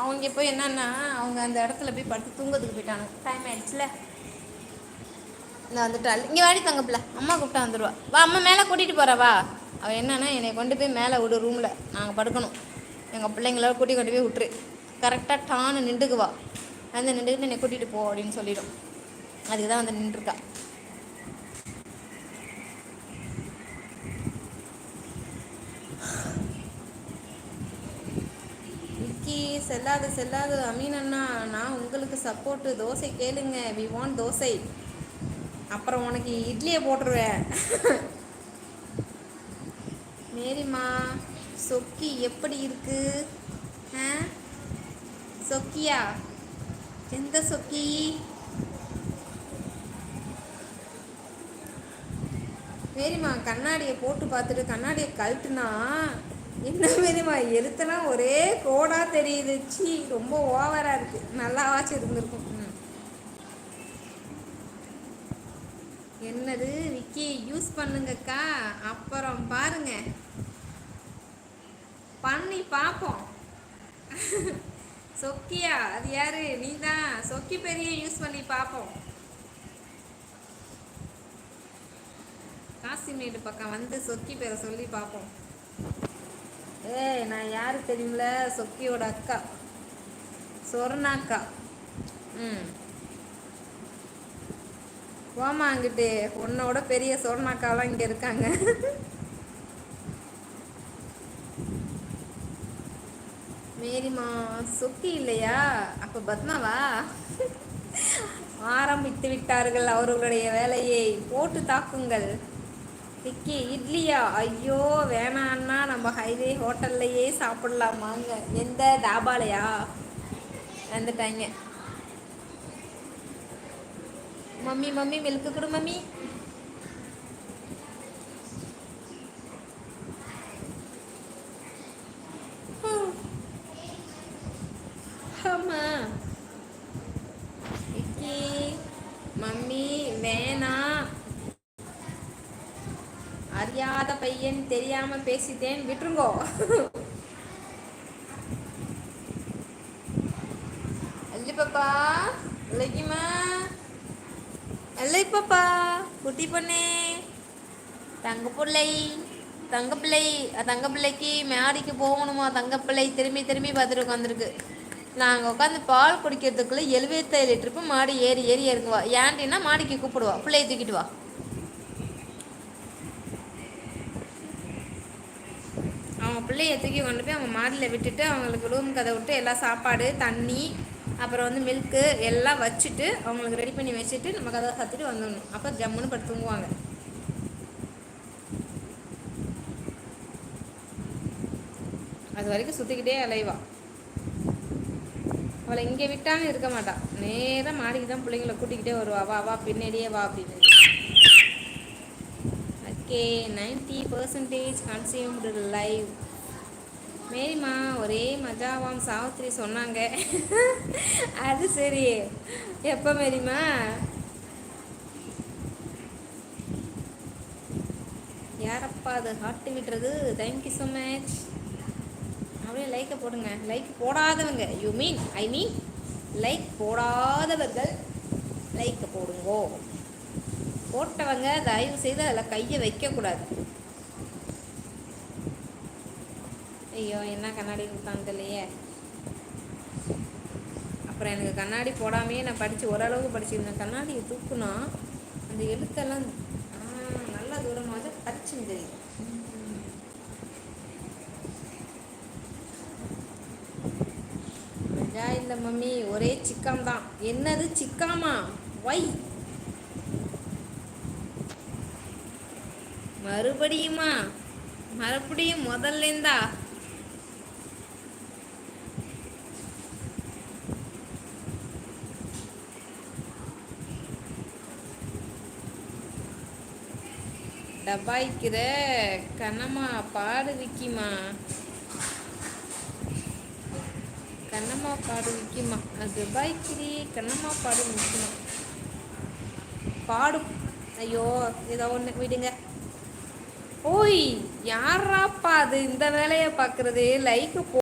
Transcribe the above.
அவங்க போய் என்னன்னா அவங்க அந்த இடத்துல போய் படுத்து தூங்கிறதுக்கு போயிட்டாங்க. டைம் ஆயிடுச்சுல. நான் வந்துட்டாள் இங்கே வாடி தங்கப்பில்ல அம்மா கூப்பிட்டா வந்துடுவா வா அம்மா மேலே கூட்டிகிட்டு போகிறா வா. அவள் என்னன்னா என்னை கொண்டு போய் மேலே விடு ரூமில் நாங்கள் படுக்கணும். எங்கள் பிள்ளைங்கள கூட்டி கொண்டு போய் விட்டுரு. கரெக்டாக டான்னு நின்றுக்குவா. வந்து நின்றுக்கிட்டு என்னை கூட்டிகிட்டு போ அப்படின்னு சொல்லிடும். அதுக்கு தான் வந்து நின்றுருக்கா. விக்கி செல்லாது செல்லாது அமீன் அண்ணா நான் உங்களுக்கு சப்போர்ட்டு தோசை கேளுங்க. We want dosa. அப்புறம் உனக்கு இட்லியை போட்டுருவேன். மேரிம்மா சொக்கி எப்படி இருக்கு? சொக்கியா? எந்த சொக்கி? மேரிம்மா கண்ணாடியை போட்டு பார்த்துட்டு கண்ணாடியை கழட்டுனா என்ன வேணுமா எழுத்தெல்லாம் ஒரே கோடா தெரியுது. சி ரொம்ப ஓவரா இருக்கு. நல்லாவாச்சும் இருந்திருக்கும். என்னது விக்கி யூஸ் பண்ணுங்கக்கா. அப்புறம் பாருங்க. பண்ணி பார்ப்போம் சொக்கியா அது யாரு? நீ தான் சொக்கி பெரிய யூஸ் பண்ணி பார்ப்போம் காசிமேடு பக்கம் வந்து சொக்கி பேரை சொல்லி பார்ப்போம் ஏய் நான் யாரு தெரியுமில? சொக்கியோட அக்கா. சொர்ணாக்கா ம். போமா அங்கிட்டு. உன்னோட பெரிய சொர்ணாக்காலாம் இங்கே இருக்காங்க. மேரிமா சொக்கி இல்லையா? அப்போ பத்மாவா? ஆரம்பித்து விட்டார்கள் அவர்களுடைய வேலையை. போட்டு தாக்குங்கள். விக்கி இட்லியா? ஐயோ வேணான்னா நம்ம ஹைவே ஹோட்டல்லையே சாப்பிடலாமாங்க எந்த தாபாலையா? வந்துட்டாங்க. மம்மி மம்மி மில்க்கு கொடு மம்மி. ஆமா விக்கி மம்மி வேணாம் தெரியாத பையன் தெரியாம பேசிட்டேன். விட்டுருங்கோ. அல்லி பாப்பா இல்லைக்குமா அல்லை பாப்பா குட்டி பொண்ணே. தங்க பிள்ளை தங்க பிள்ளை தங்க பிள்ளைக்கு மேடிக்கு போகணுமா? தங்க பிள்ளை திரும்பி திரும்பி பார்த்துட்டு உட்காந்துருக்கு. நாங்கள் உட்காந்து பால் குடிக்கிறதுக்குள்ளே எழுபத்தேழு ட்ரிப்பு மாடி ஏறி ஏறி இறங்குவா. ஏன்டின்னா மாடிக்கு கூப்பிடுவா. பிள்ளையை தூக்கிட்டு வா அவங்க பிள்ளைய தூக்கி கொண்டு போய் அவங்க மாடியில் விட்டுட்டு அவங்களுக்கு ரூம் கதை விட்டு எல்லாம் சாப்பாடு தண்ணி அப்புறம் வந்து மில்க்கு எல்லாம் வச்சுட்டு அவங்களுக்கு ரெடி பண்ணி வச்சுட்டு நம்ம கதை சாத்திட்டு வந்துடணும். அப்போ ஜம்முன்னு படுத்து தூங்குவாங்க. அது வரைக்கும் சுற்றிக்கிட்டே அலைவா. அவளை இங்கே விட்டாலும் இருக்க மாட்டாள் நேராக மாடிக்கு தான் பிள்ளைங்கள கூட்டிக்கிட்டே வருவா. வா வா பின்னாடியே வா அப்படின்னு. Okay ninety percentage consumed live மேரிம்மா ஒரே மஜாவாம் சாவித்திரி சொன்னாங்க. அது சரி. எப்போ மேரிம்மா? யாரப்பா அது ஹார்ட் விடுறது தேங்க்யூ ஸோ மச் அப்படியே லைக்கை போடுங்க. Like போடாதவங்க. You mean I mean like போடாதவர்கள் லைக்கை போடுங்கோ. போட்டவங்க தயவு செய்து அதில் கையை வைக்கக்கூடாது. ஐயோ என்ன கண்ணாடி கொடுத்தான்னு தெரியலையே. அப்புறம் எனக்கு கண்ணாடி போடாமையே நான் படித்து ஓரளவுக்கு படிச்சிருந்தேன். கண்ணாடியை தூக்குனா அந்த எழுத்தெல்லாம் நல்லா நல்ல தூரமாக பறிச்சுன்னு தெரியும். மஜா இல்லை மம்மி ஒரே சிக்கம் தான் என்னது சிக்காமா? வை. மறுபடியுமா? மறுபடியும் முதல்ல டபாய்க்கிற கண்ணம்மா பாடு விக்கிமா கண்ணம்மா பாடு விக்கிமா அது கண்ணம்மா பாடு விக்கிமா பாடும் ஐயோ ஏதோ ஒன்று விடுங்க. ஓய் யாராப்பா அது? இந்த வேலையை பார்க்குறது லைக்கு போ